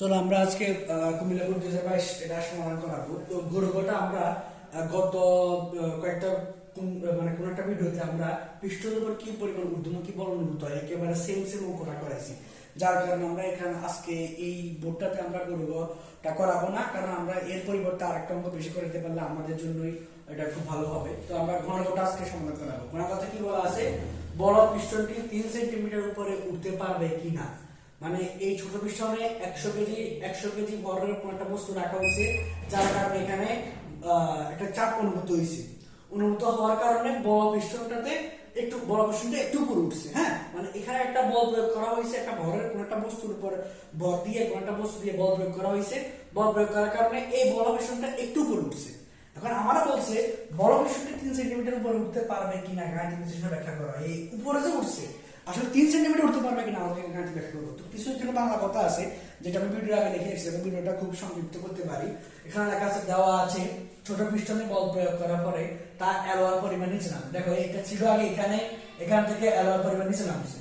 চলো আমরা আজকে কুমিল্লা দুই হাজার বাইশ এটা সমাধান করাবো তো গৌরবটা আমরা গত কয়েকটা মানে কোন একটা ভিডিওতে আমরা পৃষ্ঠের উপর কি পরিমাণ ঊর্ধ্বমুখী বল অনুভূত হয়, একেবারে সেম সেম অঙ্কটা করাইছি। যার কারণে আমরা এখানে আজকে এই বোর্ডটাতে আমরা গৌরবটা করাবো না, কারণ আমরা এর পরিবর্তে আরেকটা অঙ্ক বেশি করে দিতে পারলে আমাদের জন্যই এটা খুব ভালো হবে। তো আমরা ঘনকটা আজকে সমাধান করাবো। ঘনকথা কি বলা আছে? বড় পিস্টনটি তিন সেন্টিমিটার উপরে উঠতে পারবে কিনা? মানে এই ছোট পিস্টনে একশো কেজি একশো কেজি বড়ের কোনো একটা বস্তু রাখা হয়েছে, যার কারণে এখানে একটা চাপ অনুভূত হয়েছে। অনুভূত হওয়ার কারণে বড় পিস্টনটাতে একটু বড় পিস্টনটা একটু উপরে উঠছে হ্যাঁ? মানে এখানে একটা বল প্রয়োগ করা হয়েছে, একটা ভরের কোনো একটা বস্তুর উপর ভর দিয়ে, কোনো একটা বস্তু দিয়ে বল প্রয়োগ করা হয়েছে। বল প্রয়োগ করার কারণে এই বড় পিস্টনটা একটু উপরে উঠছে। এখন আমরা বলছে বড় পিস্টনটি তিন সেন্টিমিটার উপরে উঠতে পারবে কিনা, গাণিতিক বিশ্লেষণ ব্যাখ্যা করা এই উপরে যে উঠছে আসলে তিন সেন্টিমিটার উঠতে পারবে কিনা আমাকে গাণিতিক ব্যাখ্যা করব তো কিছু এখানে বাংলা কথা আছে, যেটা আমি ভিডিও আগে লিখে এসেছি ভিডিওটা খুব সংক্ষিপ্ত করতে পারি। এখানে লেখা আছে, দেওয়া আছে, ছোট পিস্টনে বল প্রয়োগ করার পরে তা অ্যালোয়ার পরিমাণ নিচে নামে দেখো এটা ছিল আগে এখানে, এখান থেকে অ্যালোয়ার পরিমাণ নিচে নামছে।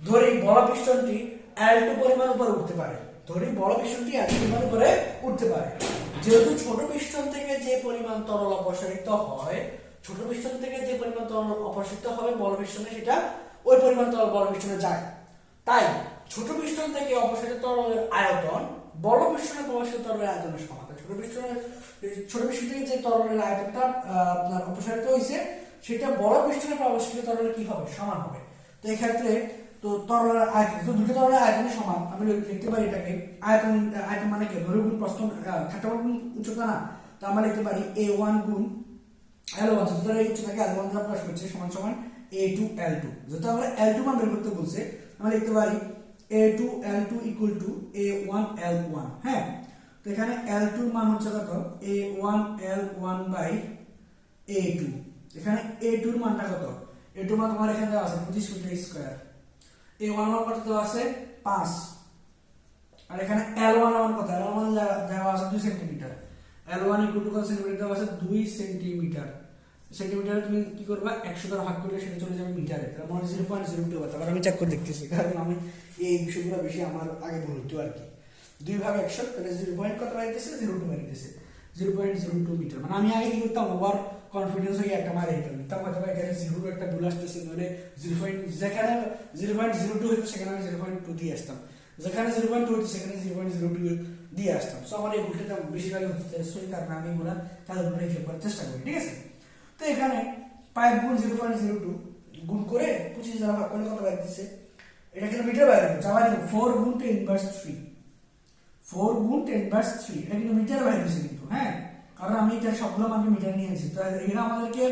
ধরি বড় পিস্টনটি অ্যালটু পরিমাণ উপরে উঠতে পারে। ধরি বড় পিস্টনটি অ্যালটু পরিমাণ উপরে উঠতে পারে। যেহেতু ছোট পিস্টন থেকে যে পরিমাণ তরল অপসারিত হয়, ছোট পিস্টন থেকে যে পরিমাণ তরল অপসারিত হবে বড় পিস্টনে সেটা ওই পরিমাণ তরল বড় পিস্টনে যায়। তাই ছোট পিস্টন থেকে অপসারিত তরলের আয়তন বড় পিস্টনে প্রবাসিত তরলের আয়তনের সমান ছোট পিস্টনের ছোট পিস্টন থেকে যে তরলের আয়তনটা আপনার অপসারিত হয়েছে, সেটা বড় পিস্টনে প্রবাসিত তরলের কি হবে? সমান হবে। তো এই ক্ষেত্রে তো তরলের আয়তন, তো দুটো তরলের আয়তনের সমান। আমি লিখতে পারি এটাকে। আয়তন আয়তন মানে কি? ধরে গুণ প্রস্থ খাট্টা উচ্চতা না। তো আমরা লিখতে পারি এ ওয়ান গুণ এল ওয়ান যত এই উচ্চতাকে এল ওয়ান দ্বারা প্রকাশ করছে, সমান সমান। এ টু এল টু যেহেতু আমরা এল টু মান বের করতে বলছে, আমরা লিখতে পারি A two L two equal to A one L one হ্যাঁ? তো এখানে এল টুর মান হচ্ছে কত? A one L one by A two এখানে এ টুর মানটা কত? এ টুর মান তোমার এখানে আছে পঁচিশ মিটার স্কোয়ার এ ওয়ান মান কত আছে? পাঁচ। আর এখানে এল ওয়ান আমার কত? এল ওয়ান দেওয়া আছে দুই centimetre L one equal to কত সেন্টিমিটার দেওয়া আছে দুই সেন্টিমিটার সেন্টিমিটারে তুমি কি করবা? একশো দ্বারা ভাগ করলে সেটা চলে যাবে মিটারে তার মানে জিরো পয়েন্ট জিরো টু তারপর আমি চেক করে দেখতেছি, কারণ আমি এই বিষয়গুলো বেশি আমার আগে বলতো আর কি। দুই ভাগ একশো, তাহলে জিরো পয়েন্ট কত বাড়িতেছে? Zero two বাড়িতেছে। Zero point zero two metre মানে আমি আগে কি করতাম? ওভার কনফিডেন্স হয়ে একটা মারে দিতাম। দিতাম হয়তো বা এখানে জিরো একটা ভুল আসতেছে নইলে জিরো পয়েন্ট যেখানে জিরো পয়েন্ট জিরো টু হচ্ছে সেখানে আমি জিরো পয়েন্ট টু দিয়ে আসতাম। যেখানে জিরো পয়েন্ট টু হচ্ছে সেখানে জিরো পয়েন্ট জিরো টু দিয়ে আসতাম। সো আমার এই ভুলটা বেশিরভাগ হচ্ছে। কারণে আমি এগুলো ক্যালকুলেট হিসেব করার চেষ্টা করি, ঠিক আছে? তো এখানে ফাইভ গুণ জিরো পয়েন্ট জিরো টু গুণ করে পঁচিশ দ্বারা ভাগ করলে কত বাইরে দিচ্ছে? এটা কিন্তু মিটার বাইরে যাওয়া ফোর গুণ টেন ইনভার্স থ্রি ফোর গুণ টেন ইনভার্স থ্রি এটা কিন্তু মিটার বাইরে দিচ্ছে কিন্তু হ্যাঁ? কারণ আমি এটা সবগুলো মানকে মিটার নিয়ে নিয়েছি তো এরা আমাদেরকে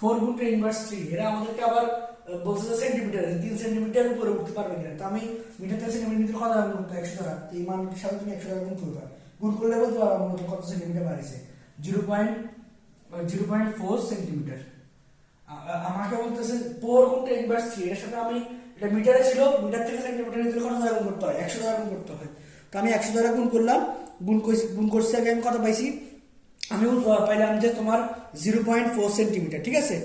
ফোর গুণ টেন ইনভার্স থ্রি এরা আমাদেরকে আবার বলছে যে সেন্টিমিটার তিন সেন্টিমিটার উপরে উঠতে পারবে কিনা? তো আমি মিটার থেকে সেন্টিমিটার কত গুণ করতে একশো টাকা এই মানটির সাথে তুমি একশো টাকা গুণ করবে গুণ করলে বলতে পারব কত centimetre বাড়িছে zero point zero point four centimetre আমাকে বলতেছে গুণ টেন ইনভার্স থ্রি এর সাথে আমি, এটা মিটারে ছিল মিটার থেকে সেন্টিমিটার দিলে কত দ্বারা গুণ করতে হয়? একশো দ্বারা গুণ করতে হয়। তো আমি একশো দ্বারা গুণ করলাম, গুণ করছি গুণ করছি আগে আমি কত পাইছি। আমি পাইলাম যে তোমার জিরো পয়েন্ট ফোর সেন্টিমিটার ঠিক আছে?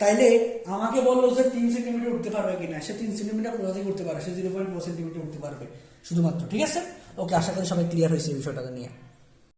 তাইলে আমাকে বলল যে তিন সেন্টিমিটার উঠতে পারবে কিনা। সে তিন সেন্টিমিটার কোথা থেকে উঠতে পারে সে জিরো পয়েন্ট ফোর সেন্টিমিটার উঠতে পারবে, শুধুমাত্র, ঠিক আছে? ওকে, আশা করি সবাই ক্লিয়ার হয়েছে এই বিষয়টাকে নিয়ে।